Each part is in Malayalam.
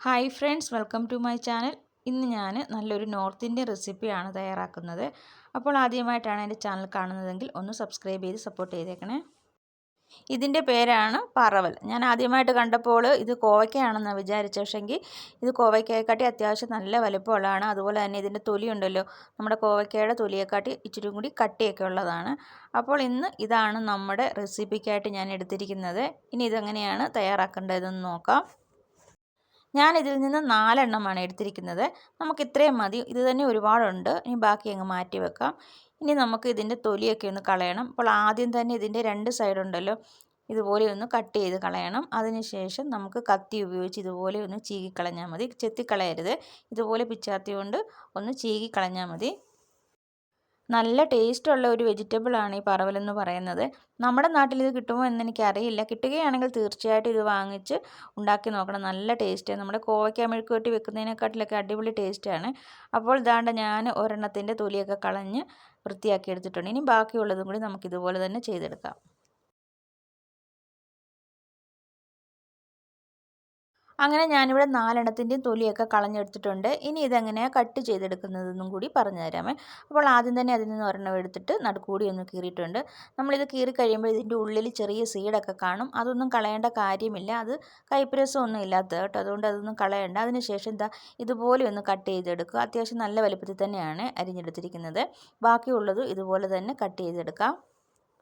Hi friends welcome to my channel. ഇന്ന് ഞാൻ നല്ലൊരു നോർത്ത് ഇന്ത്യൻ റെസിപ്പിയാണ് തയ്യാറാക്കുന്നത്. അപ്പോൾ ആദ്യമായിട്ടാണ് എന്റെ ചാനൽ കാണുന്നതെങ്കിൽ ഒന്ന് സബ്സ്ക്രൈബ് ചെയ്ത് സപ്പോർട്ട് ചെയ്തേക്കണേ. ഇതിന്റെ പേരാണ് പറവൽ. ഞാൻ ആദ്യമായിട്ട് കണ്ടപ്പോൾ ഇത് കോവയ്ക്കയാണെന്ന് വിചാരിച്ചു പക്ഷേങ്കിൽ ഇത് കോവയ്ക്കയെക്കാട്ടി അത്യാവശ്യം നല്ല വലിപ്പമുള്ളതാണ്. അതുപോലെ തന്നെ ഇതിന്റെ തൊലി ഉണ്ടല്ലോ നമ്മുടെ കോവയ്ക്കയുടെ തൊലിയെക്കാട്ടി ഇച്ചിരി കൂടി കട്ടിയൊക്കെ ഉള്ളതാണ്. അപ്പോൾ ഇന്ന് ഇതാണ് നമ്മുടെ റെസിപ്പിക്കായിട്ട് ഞാൻ എടുത്തിരിക്കുന്നത്. ഇനി ഇതെങ്ങനെയാണ് തയ്യാറാക്കേണ്ടതെന്ന് നോക്കാം. ഞാൻ ഇതിൽ നിന്ന് നാലെണ്ണമാണ് എടുത്തിരിക്കുന്നത്. നമുക്ക് ഇത്രയും മതി. ഇത് തന്നെ ഒരുപാടുണ്ട്. ഇനി ബാക്കി അങ്ങ് മാറ്റി വെക്കാം. ഇനി നമുക്ക് ഇതിന്റെ തൊലിയൊക്കെ ഒന്ന് കളയണം. അപ്പോൾ ആദ്യം തന്നെ ഇതിന്റെ രണ്ട് സൈഡുണ്ടല്ലോ ഇതുപോലെ ഒന്ന് കട്ട് ചെയ്ത് കളയണം. അതിനുശേഷം നമുക്ക് കത്തി ഉപയോഗിച്ച് ഇതുപോലെ ഒന്ന് ചീകിക്കളഞ്ഞാൽ മതി. ചെത്തിക്കളയരുത്. ഇതുപോലെ പിച്ചാത്തി കൊണ്ട് ഒന്ന് ചീകിക്കളഞ്ഞാൽ മതി. നല്ല ടേസ്റ്റുള്ള ഒരു വെജിറ്റബിളാണ് ഈ പറവൽ എന്ന് പറയുന്നത്. നമ്മുടെ നാട്ടിൽ ഇത് കിട്ടുമോ എന്ന് എനിക്കറിയില്ല. കിട്ടുകയാണെങ്കിൽ തീർച്ചയായിട്ടും ഇത് വാങ്ങിച്ച് ഉണ്ടാക്കി നോക്കണം. നല്ല ടേസ്റ്റ് നമ്മുടെ കോവയ്ക്ക മെഴുക്ക് വെട്ടി വെക്കുന്നതിനെക്കാട്ടിലൊക്കെ അടിപൊളി ടേസ്റ്റാണ് അപ്പോൾ ഇതാണ്ട് ഞാൻ ഒരെണ്ണത്തിന്റെ തൊലിയൊക്കെ കളഞ്ഞ് വൃത്തിയാക്കി എടുത്തിട്ടുണ്ട്. ഇനി ബാക്കിയുള്ളതും കൂടി നമുക്കിതുപോലെ തന്നെ ചെയ്തെടുക്കാം. അങ്ങനെ ഞാനിവിടെ നാലെണ്ണത്തിന്റെയും തൊലിയൊക്കെ കളഞ്ഞെടുത്തിട്ടുണ്ട്. ഇനി ഇതെങ്ങനെയാണ് കട്ട് ചെയ്തെടുക്കുന്നതെന്നും കൂടി പറഞ്ഞു തരാമേ അപ്പോൾ ആദ്യം തന്നെ അതിൽ നിന്ന് ഒരെണ്ണം എടുത്തിട്ട് നടുക്കൂടി ഒന്ന് കീറിയിട്ടുണ്ട്. നമ്മളിത് കീറി കഴിയുമ്പോൾ ഇതിന്റെ ഉള്ളിൽ ചെറിയ സീഡൊക്കെ കാണും. അതൊന്നും കളയേണ്ട കാര്യമില്ല. അത് കൈപ്പരസമൊന്നും ഇല്ലാത്ത കേട്ടോ. അതുകൊണ്ട് അതൊന്നും കളയണ്ട. അതിനുശേഷം എന്താ ഇതുപോലെ ഒന്ന് കട്ട് ചെയ്തെടുക്കുക. അത്യാവശ്യം നല്ല വലുപ്പത്തിൽ തന്നെയാണ് അരിഞ്ഞെടുത്തിരിക്കുന്നത്. ബാക്കിയുള്ളത് ഇതുപോലെ തന്നെ കട്ട് ചെയ്തെടുക്കാം.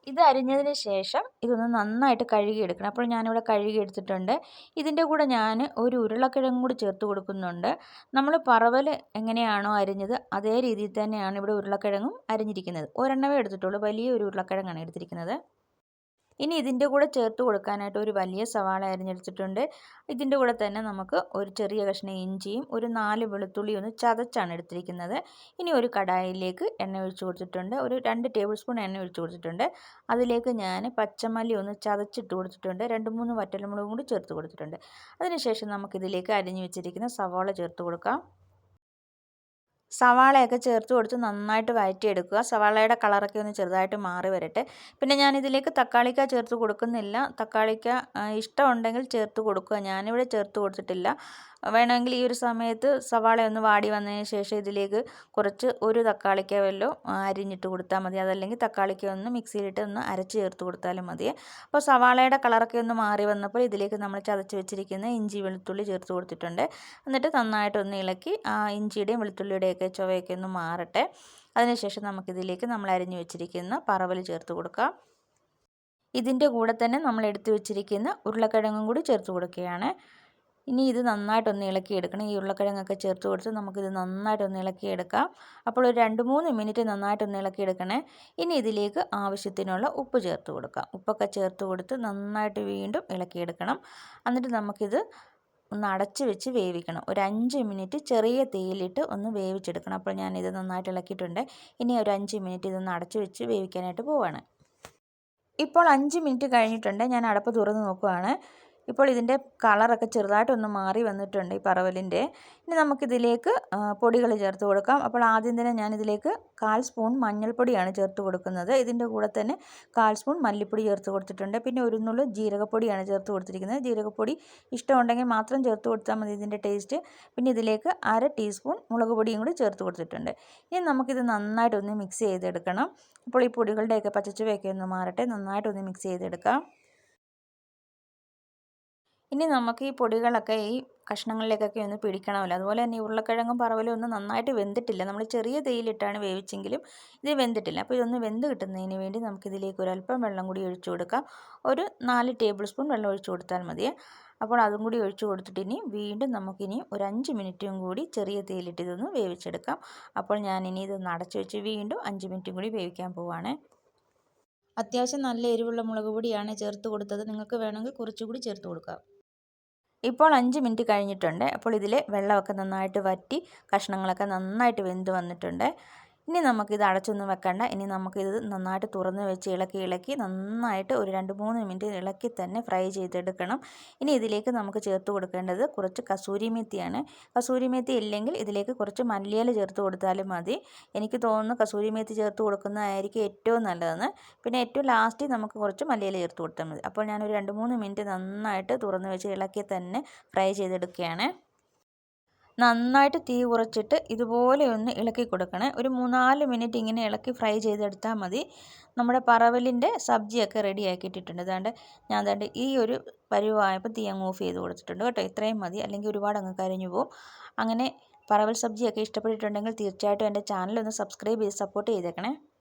ഇത് അരിഞ്ഞതിന് ശേഷം ഇതൊന്ന് നന്നായിട്ട് കഴുകിയെടുക്കണം. അപ്പോൾ ഞാനിവിടെ കഴുകിയെടുത്തിട്ടുണ്ട്. ഇതിന്റെ കൂടെ ഞാൻ ഒരു ഉരുളക്കിഴങ്ങും കൂടി ചേർത്ത് കൊടുക്കുന്നുണ്ട്. നമ്മൾ പറവൽ എങ്ങനെയാണോ അരിഞ്ഞത് അതേ രീതിയിൽ തന്നെയാണ് ഇവിടെ ഉരുളക്കിഴങ്ങും അരിഞ്ഞിരിക്കുന്നത്. ഒരെണ്ണമേ എടുത്തിട്ടുള്ളൂ. വലിയ ഒരു ഉരുളക്കിഴങ്ങാണ് എടുത്തിരിക്കുന്നത്. ഇനി ഇതിന്റെ കൂടെ ചേർത്ത് കൊടുക്കാനായിട്ട് ഒരു വലിയ സവാള അരിഞ്ഞെടുത്തിട്ടുണ്ട്. ഇതിന്റെ കൂടെ തന്നെ നമുക്ക് ഒരു ചെറിയ കഷ്ണം ഇഞ്ചിയും ഒരു നാല് വെളുത്തുള്ളി ഒന്ന് ചതച്ചാണ് എടുത്തിരിക്കുന്നത്. ഇനി ഒരു കടായിലേക്ക് എണ്ണ ഒഴിച്ചു കൊടുത്തിട്ടുണ്ട്. ഒരു രണ്ട് ടേബിൾ സ്പൂൺ എണ്ണ ഒഴിച്ചു കൊടുത്തിട്ടുണ്ട്. അതിലേക്ക് ഞാൻ പച്ചമല്ലി ഒന്ന് ചതച്ചിട്ട് കൊടുത്തിട്ടുണ്ട്. രണ്ട് മൂന്ന് വറ്റൽമുളകും കൂടി ചേർത്ത് കൊടുത്തിട്ടുണ്ട്. അതിനുശേഷം നമുക്കിതിലേക്ക് അരിഞ്ഞു വെച്ചിരിക്കുന്ന സവാള ചേർത്ത് കൊടുക്കാം. സവാളയൊക്കെ ചേർത്ത് കൊടുത്ത് നന്നായിട്ട് വഴറ്റിയെടുക്കുക. സവാളയുടെ കളറൊക്കെ ഒന്ന് ചെറുതായിട്ട് മാറി വരട്ടെ. പിന്നെ ഞാൻ ഇതിലേക്ക് തക്കാളിക്ക ചേർത്ത് കൊടുക്കുന്നില്ല. തക്കാളിക്ക ഇഷ്ടമുണ്ടെങ്കിൽ ചേർത്ത് കൊടുക്കുക. ഞാനിവിടെ ചേർത്ത് കൊടുത്തിട്ടില്ല. വേണമെങ്കിൽ ഈ ഒരു സമയത്ത് സവാള ഒന്ന് വാടി വന്നതിന് ശേഷം ഇതിലേക്ക് കുറച്ച് ഒരു തക്കാളിക്ക വല്ലതും അരിഞ്ഞിട്ട് കൊടുത്താൽ മതി. അതല്ലെങ്കിൽ തക്കാളിക്ക ഒന്ന് മിക്സിയിലിട്ട് ഒന്ന് അരച്ച് ചേർത്ത് കൊടുത്താലും മതി. അപ്പോൾ സവാളയുടെ കളറൊക്കെ ഒന്ന് മാറി വന്നപ്പോൾ ഇതിലേക്ക് നമ്മൾ ചതച്ച് വെച്ചിരിക്കുന്ന ഇഞ്ചി വെളുത്തുള്ളി ചേർത്ത് കൊടുത്തിട്ടുണ്ട്. എന്നിട്ട് നന്നായിട്ടൊന്ന് ഇളക്കി ആ ഇഞ്ചിയുടെയും വെളുത്തുള്ളിയുടെയൊക്കെ ചുവയൊക്കെ ഒന്ന് മാറട്ടെ. അതിനുശേഷം നമുക്കിതിലേക്ക് നമ്മൾ അരിഞ്ഞു വെച്ചിരിക്കുന്ന പറവൽ ചേർത്ത് കൊടുക്കാം. ഇതിന്റെ കൂടെ തന്നെ നമ്മൾ എടുത്തു വെച്ചിരിക്കുന്ന ഉരുളക്കിഴങ്ങും കൂടി ചേർത്ത് കൊടുക്കുകയാണ്. ഇനി ഇത് നന്നായിട്ടൊന്ന് ഇളക്കി എടുക്കണം ഈ ഉരുളക്കിഴങ്ങൊക്കെ ചേർത്ത് കൊടുത്ത് നമുക്കിത് നന്നായിട്ടൊന്ന് ഇളക്കി എടുക്കാം അപ്പോൾ ഒരു രണ്ട് മൂന്ന് മിനിറ്റ് നന്നായിട്ടൊന്ന് ഇളക്കി എടുക്കണേ ഇനി ഇതിലേക്ക് ആവശ്യത്തിനുള്ള ഉപ്പ് ചേർത്ത് കൊടുക്കാം. ഉപ്പൊക്കെ ചേർത്ത് കൊടുത്ത് നന്നായിട്ട് വീണ്ടും ഇളക്കി എടുക്കണം എന്നിട്ട് നമുക്കിത് ഒന്ന് അടച്ച് വെച്ച് വേവിക്കണം. ഒരു അഞ്ച് മിനിറ്റ് ചെറിയ തീയിലിട്ട് ഒന്ന് വേവിച്ചെടുക്കണം. അപ്പോൾ ഞാനിത് നന്നായിട്ട് ഇളക്കിയിട്ടുണ്ട്. ഇനി ഒരു അഞ്ച് മിനിറ്റ് ഇതൊന്ന് അടച്ച് വെച്ച് വേവിക്കാനായിട്ട് പോവാണ്. ഇപ്പോൾ അഞ്ച് മിനിറ്റ് കഴിഞ്ഞിട്ടുണ്ട്. ഞാൻ അടപ്പ് തുറന്ന് നോക്കുവാണ്. ഇപ്പോൾ ഇതിന്റെ കളറൊക്കെ ചെറുതായിട്ടൊന്ന് മാറി വന്നിട്ടുണ്ട് ഈ പറവലിന്റെ. ഇനി നമുക്കിതിലേക്ക് പൊടികൾ ചേർത്ത് കൊടുക്കാം. അപ്പോൾ ആദ്യം തന്നെ ഞാനിതിലേക്ക് കാൽ സ്പൂൺ മഞ്ഞൾപ്പൊടിയാണ് ചേർത്ത് കൊടുക്കുന്നത്. ഇതിന്റെ കൂടെ തന്നെ കാൽ സ്പൂൺ മല്ലിപ്പൊടി ചേർത്ത് കൊടുത്തിട്ടുണ്ട്. പിന്നെ ഒരു നുള്ളു ജീരകപ്പൊടിയാണ് ചേർത്ത് കൊടുത്തിരിക്കുന്നത്. ജീരകപ്പൊടി ഇഷ്ടമുണ്ടെങ്കിൽ മാത്രം ചേർത്ത് കൊടുത്താൽ മതി ഇതിന്റെ ടേസ്റ്റ്. പിന്നെ ഇതിലേക്ക് അര ടീസ്പൂൺ മുളക് പൊടിയും കൂടി ചേർത്ത് കൊടുത്തിട്ടുണ്ട്. ഇനി നമുക്കിത് നന്നായിട്ടൊന്ന് മിക്സ് ചെയ്തെടുക്കണം. അപ്പോൾ ഈ പൊടികളുടെയൊക്കെ പച്ചച്ചുവയൊക്കെ ഒന്ന് മാറട്ടെ. നന്നായിട്ടൊന്ന് മിക്സ് ചെയ്തെടുക്കാം. ഇനി നമുക്ക് ഈ പൊടികളൊക്കെ ഈ കഷ്ണങ്ങളിലേക്കൊക്കെ ഒന്ന് പിടിക്കണമല്ലോ. അതുപോലെ തന്നെ ഉരുളക്കിഴങ്ങും പറവലും ഒന്നും നന്നായിട്ട് വെന്തിട്ടില്ല. നമ്മൾ ചെറിയ തേയിലിട്ടാണ് വേവിച്ചെങ്കിലും ഇത് വെന്തിട്ടില്ല. അപ്പോൾ ഇതൊന്ന് വെന്ത് കിട്ടുന്നതിന് വേണ്ടി നമുക്കിതിലേക്ക് ഒരല്പം വെള്ളം കൂടി ഒഴിച്ചു കൊടുക്കാം. ഒരു നാല് ടേബിൾ സ്പൂൺ വെള്ളം ഒഴിച്ചു കൊടുത്താൽ മതിയേ അപ്പോൾ അതും കൂടി ഒഴിച്ചു കൊടുത്തിട്ട് ഇനി വീണ്ടും നമുക്കിനി ഒരു അഞ്ച് മിനിറ്റും കൂടി ചെറിയ തേയിലിട്ട് ഇതൊന്ന് വേവിച്ചെടുക്കാം. അപ്പോൾ ഞാനിനി ഇതൊന്ന് അടച്ചു വെച്ച് വീണ്ടും അഞ്ച് മിനിറ്റും കൂടി വേവിക്കാൻ പോവാണ്. അത്യാവശ്യം നല്ല എരിവുള്ള മുളക് പൊടിയാണ് ചേർത്ത് കൊടുത്തത്. നിങ്ങൾക്ക് വേണമെങ്കിൽ കുറച്ചുകൂടി ചേർത്ത് കൊടുക്കാം. ഇപ്പോൾ അഞ്ച് മിനിറ്റ് കഴിഞ്ഞിട്ടുണ്ട്. അപ്പോൾ ഇതിൽ വെള്ളമൊക്കെ നന്നായിട്ട് വറ്റി കഷ്ണങ്ങളൊക്കെ നന്നായിട്ട് വെന്ത് വന്നിട്ടുണ്ട്. ഇനി നമുക്കിത് അടച്ചൊന്നും വെക്കണ്ട. ഇനി നമുക്കിത് നന്നായിട്ട് തുറന്ന് വെച്ച് ഇളക്കി ഇളക്കി നന്നായിട്ട് ഒരു രണ്ട് മൂന്ന് മിനിറ്റ് ഇളക്കി തന്നെ ഫ്രൈ ചെയ്തെടുക്കണം. ഇനി ഇതിലേക്ക് നമുക്ക് ചേർത്ത് കൊടുക്കേണ്ടത് കുറച്ച് കസൂരി മെത്തിയാണ്. കസൂരി മെത്തി ഇല്ലെങ്കിൽ ഇതിലേക്ക് കുറച്ച് മല്ലിയില ചേർത്ത് കൊടുത്താലും മതി. എനിക്ക് തോന്നുന്നു കസൂരി മെത്തി ചേർത്ത് കൊടുക്കുന്നതായിരിക്കും ഏറ്റവും നല്ലതെന്ന്. പിന്നെ ഏറ്റവും ലാസ്റ്റിൽ നമുക്ക് കുറച്ച് മല്ലിയില ചേർത്ത് കൊടുത്താൽ മതി. അപ്പോൾ ഞാനൊരു രണ്ട് മൂന്ന് മിനിറ്റ് നന്നായിട്ട് തുറന്ന് വെച്ച് ഇളക്കി തന്നെ ഫ്രൈ ചെയ്തെടുക്കുകയാണ്. നന്നായിട്ട് തീ കുറച്ചിട്ട് ഇതുപോലെ ഒന്ന് ഇളക്കി കൊടുക്കണേ. ഒരു മൂന്നാൽ മിനിറ്റ് ഇങ്ങനെ ഇളക്കി ഫ്രൈ ചെയ്തെടുത്താൽ മതി. നമ്മുടെ പറവലിന്റെ സബ്ജിയൊക്കെ റെഡി ആക്കിയിട്ടിട്ടുണ്ട്. അതാണ്ട് ഞാൻ അതാണ്ട് ഈ ഒരു പരുവായപ്പോൾ തീ അങ്ങ് ഓഫ് ചെയ്ത് കൊടുത്തിട്ടുണ്ട് കേട്ടോ. ഇത്രയും മതി. അല്ലെങ്കിൽ ഒരുപാട് അങ്ങ് കരിഞ്ഞു പോകും അങ്ങനെ പറവൽ സബ്ജിയൊക്കെ ഇഷ്ടപ്പെട്ടിട്ടുണ്ടെങ്കിൽ തീർച്ചയായിട്ടും എന്റെ ചാനൽ ഒന്ന് സബ്സ്ക്രൈബ് ചെയ്ത് സപ്പോർട്ട് ചെയ്തേക്കണേ.